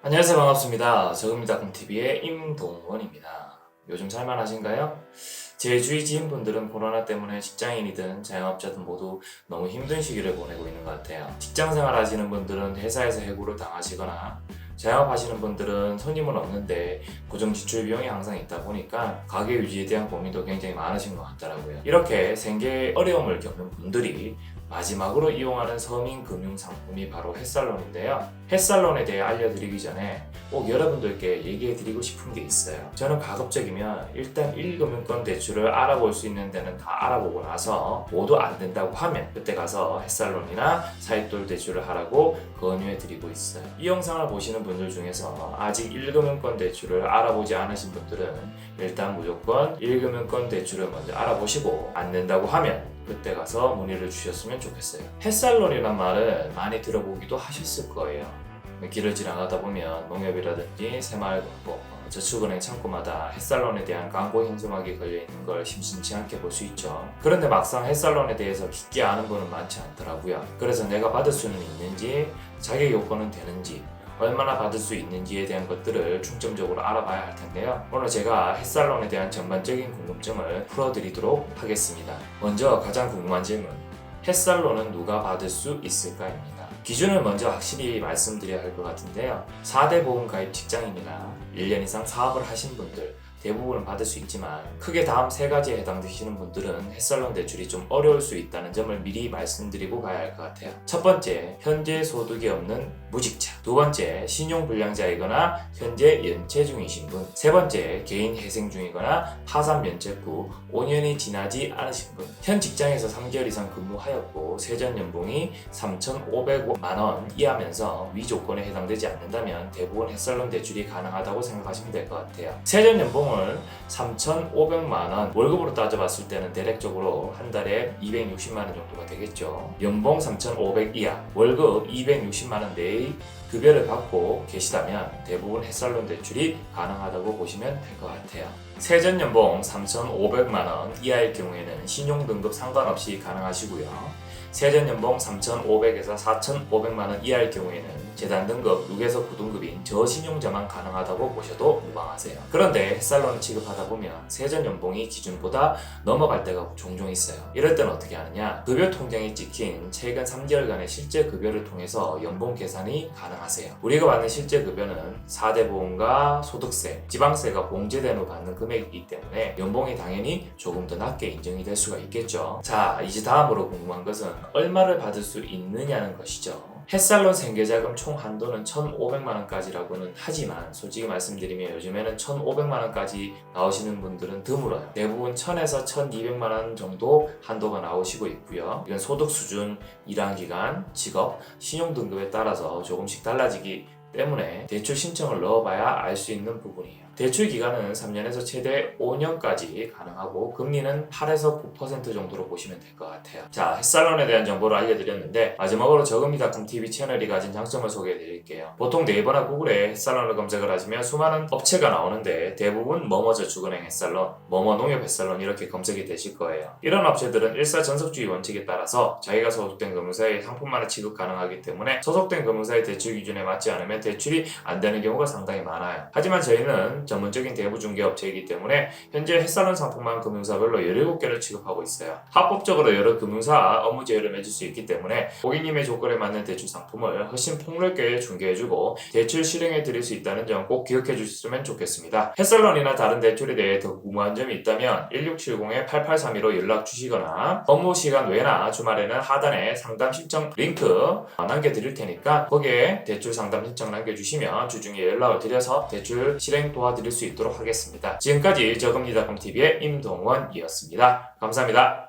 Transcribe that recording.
안녕하세요 반갑습니다. 저금리닷컴TV의 임동원입니다. 요즘 살만하신가요? 제 주위 지인분들은 코로나 때문에 직장인이든 자영업자든 모두 너무 힘든 시기를 보내고 있는 것 같아요. 직장 생활 하시는 분들은 회사에서 해고를 당하시거나 자영업 하시는 분들은 손님은 없는데 고정 지출 비용이 항상 있다 보니까 가게 유지에 대한 고민도 굉장히 많으신 것 같더라고요. 이렇게 생계에 어려움을 겪는 분들이 마지막으로 이용하는 서민 금융 상품이 바로 햇살론인데요. 햇살론에 대해 알려드리기 전에 꼭 여러분들께 얘기해 드리고 싶은 게 있어요. 저는 가급적이면 일단 1금융권 대출을 알아볼 수 있는 데는 다 알아보고 나서 모두 안 된다고 하면 그때 가서 햇살론이나 사입돌 대출을 하라고 권유해 드리고 있어요. 이 영상을 보시는 분들 중에서 아직 1금융권 대출을 알아보지 않으신 분들은 일단 무조건 1금융권 대출을 먼저 알아보시고 안 된다고 하면 그때 가서 문의를 주셨으면 좋겠어요. 햇살론이란 말을 많이 들어보기도 하셨을 거예요. 길을 지나가다 보면 농협이라든지 새마을금고, 어, 저축은행 창구마다 햇살론에 대한 광고 현수막이 걸려 있는 걸 심심치 않게 볼 수 있죠. 그런데 막상 햇살론에 대해서 깊게 아는 분은 많지 않더라고요. 그래서 내가 받을 수는 있는지, 자격 요건은 되는지, 얼마나 받을 수 있는지에 대한 것들을 중점적으로 알아봐야 할 텐데요. 오늘 제가 햇살론에 대한 전반적인 궁금증을 풀어드리도록 하겠습니다. 먼저 가장 궁금한 질문. 햇살론은 누가 받을 수 있을까입니다. 기준을 먼저 확실히 말씀드려야 할 것 같은데요. 4대 보험 가입 직장인이나 1년 이상 사업을 하신 분들, 대부분은 받을 수 있지만 크게 다음 세 가지에 해당되시는 분들은 햇살론 대출이 좀 어려울 수 있다는 점을 미리 말씀드리고 가야 할 것 같아요. 첫 번째, 현재 소득이 없는 무직자. 두 번째, 신용불량자이거나 현재 연체 중이신 분. 세 번째, 개인 회생 중이거나 파산 면책 후 5년이 지나지 않으신 분. 현 직장에서 3개월 이상 근무하였고 세전 연봉이 3,500만 원 이하면서 위 조건에 해당되지 않는다면 대부분 햇살론 대출이 가능하다고 생각하시면 될 것 같아요. 세전 연봉 을 3,500만 원 월급으로 따져봤을 때는 대략적으로 한 달에 260만 원 정도가 되겠죠. 연봉 3,500 이하, 월급 260만 원 내의 급여를 받고 계시다면 대부분 햇살론 대출이 가능하다고 보시면 될 것 같아요. 세전 연봉 3,500만 원 이하일 경우에는 신용 등급 상관없이 가능하시고요. 세전 연봉 3,500에서 4,500만 원 이하일 경우에는 재단 등급 6에서 9등급인 저신용자만 가능하다고 보셔도 무방하세요. 그런데 햇살론을 취급하다 보면 세전 연봉이 기준보다 넘어갈 때가 종종 있어요. 이럴 땐 어떻게 하느냐? 급여 통장에 찍힌 최근 3개월간의 실제 급여를 통해서 연봉 계산이 가능하세요. 우리가 받는 실제 급여는 4대 보험과 소득세, 지방세가 봉제된 후 받는 금액이기 때문에 연봉이 당연히 조금 더 낮게 인정이 될 수가 있겠죠. 자, 이제 다음으로 궁금한 것은 얼마를 받을 수 있느냐는 것이죠. 햇살론 생계자금 총 한도는 1,500만 원까지라고는 하지만 솔직히 말씀드리면 요즘에는 1,500만 원까지 나오시는 분들은 드물어요. 대부분 1,000에서 1,200만 원 정도 한도가 나오시고 있고요. 이건 소득 수준, 일한 기간, 직업, 신용 등급에 따라서 조금씩 달라지기 때문에 대출 신청을 넣어봐야 알 수 있는 부분이에요. 대출 기간은 3년에서 최대 5년까지 가능하고 금리는 8에서 9% 정도로 보시면 될 것 같아요. 자, 햇살론에 대한 정보를 알려드렸는데 마지막으로 저금리닷컴 TV 채널이 가진 장점을 소개해드릴게요. 보통 네이버나 구글에 햇살론을 검색을 하시면 수많은 업체가 나오는데 대부분 뭐뭐 저축은행 햇살론, 뭐뭐 농협 햇살론 이렇게 검색이 되실 거예요. 이런 업체들은 일사전속주의 원칙에 따라서 자기가 소속된 금융사의 상품만을 취급 가능하기 때문에 소속된 금융사의 대출 기준에 맞지 않으면 대출이 안 되는 경우가 상당히 많아요. 하지만 저희는 전문적인 대부 중개업체이기 때문에 현재 햇살론 상품만 금융사별로 17개를 취급하고 있어요. 합법적으로 여러 금융사 업무 제휴를 맺을 수 있기 때문에 고객님의 조건에 맞는 대출 상품을 훨씬 폭넓게 중개해주고 대출 실행해 드릴 수 있다는 점 꼭 기억해 주셨으면 좋겠습니다. 햇살론이나 다른 대출에 대해 더 궁금한 점이 있다면 1670-8832로 연락 주시거나 업무 시간 외나 주말에는 하단에 상담 신청 링크 남겨드릴 테니까 거기에 대출 상담 신청 남겨주시면 주중에 연락을 드려서 대출 실행 도와드릴 수 있도록 하겠습니다. 지금까지 저금리닷컴TV의 임동원이었습니다. 감사합니다.